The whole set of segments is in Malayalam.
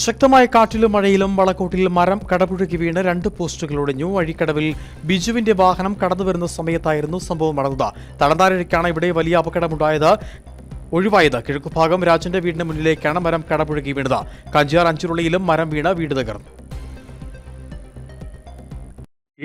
ശക്തമായ കാറ്റിലും മഴയിലും വളക്കൂട്ടിൽ മരം കടപുഴകി വീണ് രണ്ട് പോസ്റ്റുകൾ ഒടിഞ്ഞു. വഴിക്കടവിൽ ബിജുവിന്റെ വാഹനം കടന്നുവരുന്ന സമയത്തായിരുന്നു സംഭവം നടന്നത്. തളന്താരയ്ക്കാണ് ഇവിടെ വലിയ അപകടമുണ്ടായത്. ഒഴിവായത്. കിഴക്കുഭാഗം രാജന്റെ വീടിന് മുന്നിലേക്കാണ് മരം കടപുഴകി വീണത്. കഞ്ചിയാർ അഞ്ചുരുളിയിലും മരം വീണ് വീട് തകർന്നു.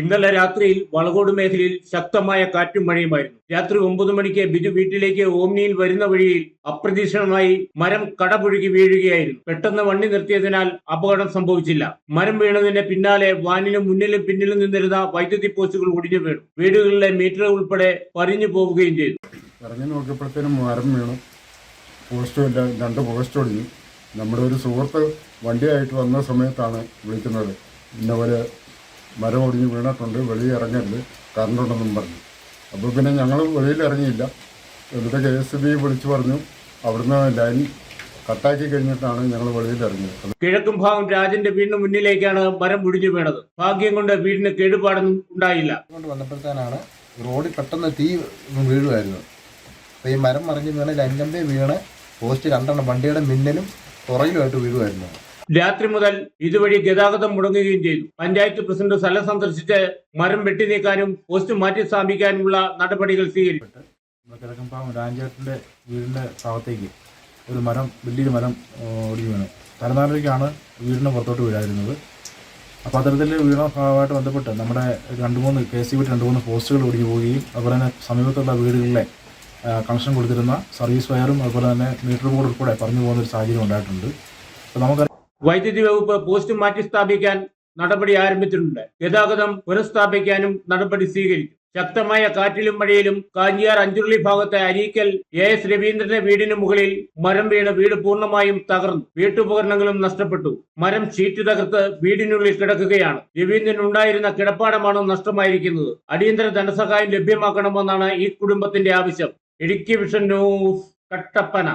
ഇന്നലെ രാത്രിയിൽ വളകോട് മേഖലയിൽ ശക്തമായ കാറ്റും മഴയുമായിരുന്നു. രാത്രി ഒമ്പത് മണിക്ക് ബിജു വീട്ടിലേക്ക് ഓമ്നിയിൽ വരുന്ന വഴിയിൽ അപ്രതീക്ഷിതമായി മരം കടപുഴുകി വീഴുകയായിരുന്നു. പെട്ടെന്ന് വണ്ടി നിർത്തിയതിനാൽ അപകടം സംഭവിച്ചില്ല. മരം വീണതിന്റെ പിന്നാലെ വാനിലും മുന്നിലും പിന്നിലും നിന്നിരുന്ന വൈദ്യുതി പോസ്റ്റുകൾ ഒടിഞ്ഞു വീണു. വീടുകളിലെ മീറ്റർ ഉൾപ്പെടെ പരിഞ്ഞു പോവുകയും ചെയ്തു. നോക്കിയപ്പോഴത്തേനും മരം വീണു. പോസ്റ്റ് രണ്ട് പോസ്റ്റ് ഒടിഞ്ഞു. നമ്മുടെ ഒരു സുഹൃത്ത് വണ്ടിയായിട്ട് വന്ന സമയത്താണ് വിളിക്കുന്നത്. ഇന്നപോലെ മരം ഒടിഞ്ഞ് വീണിട്ടുണ്ട് വെളിയിൽ ഇറങ്ങരുത് കറണ്ട് ഉണ്ടെന്നും പറഞ്ഞു. അപ്പോൾ പിന്നെ ഞങ്ങൾ വെളിയിൽ ഇറങ്ങിയില്ല. എന്നിട്ട് കെ എസ് ബി വിളിച്ചു പറഞ്ഞു അവിടുന്ന് ലൈൻ കട്ടാക്കി കഴിഞ്ഞിട്ടാണ് ഞങ്ങൾ വെളിയിൽ ഇറങ്ങിയത്. കിഴക്കും ഭാഗം രാജന്റെ വീടിന് മുന്നിലേക്കാണ് മരം മുടിഞ്ഞു വീണത്. ഭാഗ്യം കൊണ്ട് വീടിന് കേടുപാടൊന്നും ഉണ്ടായില്ല. കൊണ്ട് വന്നപ്പോഴത്തേനാണ് റോഡിൽ പെട്ടെന്ന് തീ വീഴുമായിരുന്നു അപ്പോൾ ഈ മരം മറിഞ്ഞ് വീണ് ലൈൻകമ്പി വീണ് പോസ്റ്റ് രണ്ടെണ്ണം വണ്ടിയുടെ മിന്നലും പുറകിലുമായിട്ട് വീഴുമായിരുന്നു രാത്രി മുതൽ ഇതുവഴി ഗതാഗതം മുടങ്ങുകയും ചെയ്തു. പഞ്ചായത്ത് പ്രസിഡന്റ് സ്ഥലം സന്ദർശിച്ച് മരം വെട്ടി നീക്കാനും പോസ്റ്റ് മാറ്റി സ്ഥാപിക്കാനുമുള്ള നടപടികൾ സ്വീകരിച്ചു. വീടിന്റെ ഭാഗത്തേക്ക് ഒരു മരം വലിയൊരു മരം ഒടിഞ്ഞു വീണു. തലനാരിലേക്കാണ് വീടിന് പുറത്തോട്ട് വീഴായിരുന്നത് അപ്പോൾ അത്തരത്തിൽ വീണ ഭാഗമായിട്ട് ബന്ധപ്പെട്ട് നമ്മുടെ രണ്ട് മൂന്ന് കെ സി ബി രണ്ട് മൂന്ന് പോസ്റ്റുകൾ ഒടിഞ്ഞു പോവുകയും അതുപോലെ തന്നെ സമീപത്തുള്ള വീടുകളിലെ കണക്ഷൻ കൊടുത്തിരുന്ന സർവീസ് വയറും അതുപോലെ തന്നെ മീറ്റർ ബോർഡ് ഉൾപ്പെടെ പറഞ്ഞു പോകുന്ന ഒരു സാഹചര്യം ഉണ്ടായിട്ടുണ്ട്. അപ്പോൾ നമുക്ക് വൈദ്യുതി വകുപ്പ് പോസ്റ്റ് മാറ്റി സ്ഥാപിക്കാൻ നടപടി ആരംഭിച്ചിട്ടുണ്ട്. ഗതാഗതം പുനഃസ്ഥാപിക്കാനും നടപടി സ്വീകരിച്ചു. ശക്തമായ കാറ്റിലും മഴയിലും കാഞ്ചിയാർ അഞ്ചുരുളി ഭാഗത്തെ അരീക്കൽ എ എസ് രവീന്ദ്രന്റെ വീടിന് മുകളിൽ മരം വീണ് വീട് പൂർണമായും തകർന്നു. വീട്ടുപകരണങ്ങളും നഷ്ടപ്പെട്ടു. മരം ഷീറ്റ് തകർത്ത് വീടിനുള്ളിൽ കിടക്കുകയാണ്. രവീന്ദ്രൻ ഉണ്ടായിരുന്ന കിടപ്പാടമാണ് നഷ്ടമായിരിക്കുന്നത്? അടിയന്തര ധനസഹായം ലഭ്യമാക്കണമെന്നാണ് ഈ കുടുംബത്തിന്റെ ആവശ്യം. Idukki vision news Kattappana.